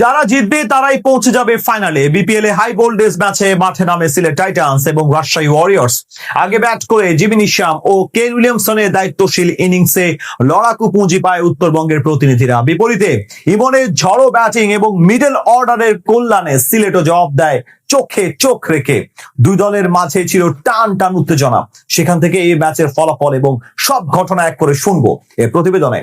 যারা জিতবে তারাই পৌঁছে যাবে ফাইনালে বিপিএল এ হাই ভোল্টেজ ম্যাচে মাঠে নামে সিলেট টাইটান্স এবং রাজশাহী ওয়ারিয়র্স আগে ব্যাট করে জিমি নিশাম ও কেন উইলিয়ামসনের দায়িত্বশীল ইনিংসে লড়াকু পুঁজি পায় উত্তরবঙ্গের প্রতিনিধিরা। বিপরীতে ইমনের ঝড়ো ব্যাটিং এবং মিডল অর্ডারের কল্যাণে সিলেটও জবাব দেয় চোখে চোখ রেখে। দুই দলের মাঝে ছিল টান টান উত্তেজনা। সেখান থেকে এই ম্যাচের ফলাফল এবং সব ঘটনা এক করে শুনব এ প্রতিবেদনে।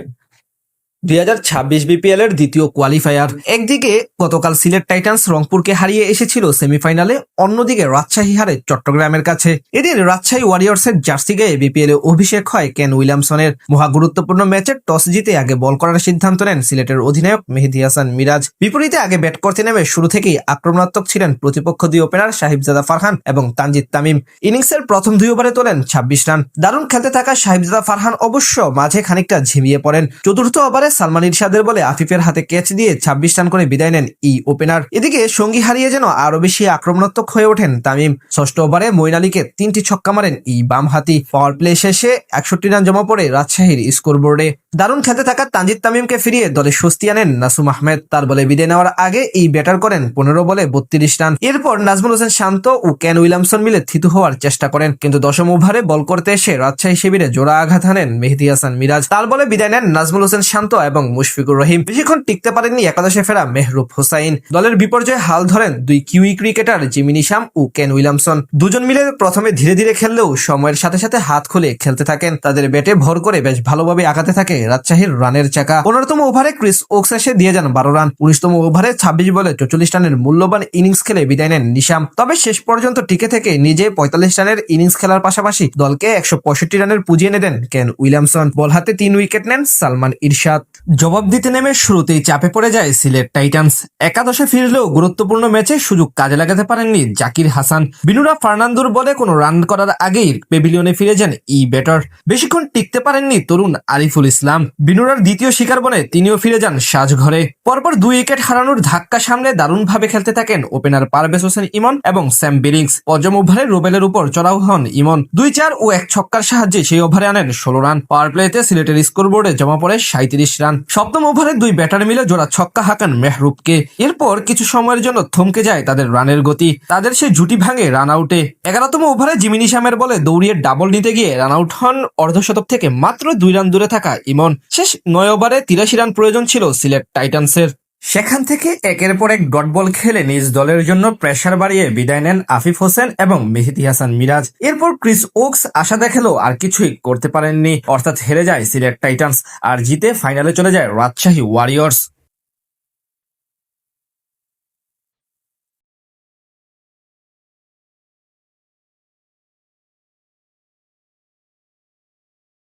দুই হাজার ছাব্বিশ বিপিএল এর দ্বিতীয় কোয়ালিফায়ার একদিকে গতকাল সিলেট টাইটান্স রংপুরকে হারিয়ে এসেছিল সেমিফাইনালে, অন্যদিকে রাজশাহী হারে চট্টগ্রামের কাছে। এদিন রাজশাহী ওয়ারিয়র্স এর জার্সি গায়ে বিপিএল এ অভিষেক হয় কেন উইলিয়ামসনের। মহা গুরুত্বপূর্ণ ম্যাচে টস জিতে আগে বল করার সিদ্ধান্ত নেন সিলেটের অধিনায়ক মেহেদি হাসান মিরাজ। বিপরীতে আগে ব্যাট করতে নেমে শুরু থেকেই আক্রমণাত্মক ছিলেন প্রতিপক্ষ দুই ওপেনার সাহিবজাদা ফারহান এবং তানজিদ তামিম। ইনিংসের প্রথম দুই ওভারে তোলেন ছাব্বিশ রান। দারুণ খেলতে থাকা সাহিবজাদা ফারহান অবশ্য মাঝে খানিকটা ঝিমিয়ে পড়েন। চতুর্থ ওভারে সালমান ইরশাদের বলে আফিফের হাতে ক্যাচ দিয়ে ছাব্বিশ রান করে বিদায় নেন ই ওপেনার। এদিকে সঙ্গী হারিয়ে যেন আরও বেশি আক্রমণাত্মক হয়ে ওঠেন তামিম। ষষ্ঠ ওভারে মইন আলীকে তিনটি ছক্কা মারেন ই বাম হাতি। পাওয়ার প্লে শেষে একষট্টি রান জমা পড়ে রাজশাহীর স্কোরবোর্ডে। দারুণ খেলতে থাকা তানজিদ তামিমকে ফিরিয়ে দলে স্বস্তি আনেন নাসুম আহমেদ। তার বলে বিদায় নেওয়ার আগে এই ব্যাটার করেন পনেরো বলে বত্রিশ রান। এরপর নাজমুল হোসেন শান্ত ও কেন উইলিয়ামসন মিলে থিতু হওয়ার চেষ্টা করেন। কিন্তু দশম ওভারে বল করতে এসে রাজশাহী শিবিরে জোড়া আঘাত হানেন মেহেদি হাসান মিরাজ। তার বলে বিদায় নেন নাজমুল হোসেন শান্ত এবং মুশফিকুর রহিম বেশিক্ষণ টিকতে পারেননি একাদশে ফেরা মেহরুব হোসাইন। দলের বিপর্যয়ে হাল ধরেন দুই কিউই ক্রিকেটার জিমি নিশাম ও কেন উইলিয়ামসন। দুজন মিলে প্রথমে ধীরে ধীরে খেললেও সময়ের সাথে সাথে হাত খুলে খেলতে থাকেন। তাদের ব্যাটে ভর করে বেশ ভালোভাবে আগাতে থাকে রাজশাহীর রানের চাকা। পনেরোতম ওভারে ক্রিস ওক্স এসে দিয়ে যান বারো রান। উনিশতম ওভারে ছাব্বিশ বলে চৌচল্লিশ রানের মূল্যবান ইনিংস খেলে বিদায় নেন নিশাম। তবে শেষ পর্যন্ত টিকে থেকে নিজে পঁয়তাল্লিশ রানের ইনিংস খেলার পাশাপাশি দলকে একশো পঁয়ষট্টি রানের পুজিয়ে এনে দেন কেন উইলিয়ামসন। বল হাতে তিন উইকেট নেন সালমান ইরশাদ। জবাব দিতে নেমে শুরুতেই চাপে পড়ে যায় সিলেট টাইটান্স। একাদশে ফিরলেও গুরুত্বপূর্ণ ম্যাচে সুযোগ কাজে লাগাতে পারেননি জাকির হাসান। বিনুরা ফার্নান্দোর বলে কোনো রান করার আগেই পেভিলিয়নে ফিরে যান ই ব্যাটার। বেশিক্ষণ টিকতে পারেননি তরুণ আরিফুল ইসলাম। বিনুরার দ্বিতীয় শিকার বনে তিনিও ফিরে যান সাজঘরে। পরপর দুই উইকেট হারানোর ধাক্কা সামলে দারুণভাবে খেলতে থাকেন ওপেনার পারভেজ হোসেন ইমন এবং স্যাম বিলিংস। পঞ্চম ওভারে রুবেলের উপর চড়াও হন ইমন। দুই চার ও এক ছক্কার সাহায্যে সেই ওভারে আনেন ষোলো রান। পাওয়ার প্লেতে সিলেটের স্কোরবোর্ডে জমা পড়ে সাঁত্রিশ রান। সপ্তম ওভারে দুই ব্যাটার মিলে জোড়া ছক্কা হাঁকান মেহরুবকে। এরপর কিছু সময়ের জন্য থমকে যায় তাদের রানের গতি। তাদের সে জুটি ভাঙে রান আউটে এগারোতম ওভারে জিমিনি শ্যামের বলে দৌড়িয়ে ডাবল নিতে গিয়ে রান আউট হন অর্ধশতক থেকে মাত্র দুই রান দূরে থাকা ইমন। শেষ নয় ওভারে তিরাশি রান প্রয়োজন ছিল সিলেট টাইটান্সের। সেখান থেকে একের পর এক ডটবল খেলে নিজ দলের জন্য প্রেশার বাড়িয়ে বিদায় নেন আফিফ হোসেন এবং মেহেদি হাসান মিরাজ। এরপর ক্রিস ওক্স আশা দেখালেও আর কিছুই করতে পারেননি। অর্থাৎ হেরে যায় সিলেট টাইটান্স আর জিতে ফাইনালে চলে যায় রাজশাহী ওয়ারিয়র্স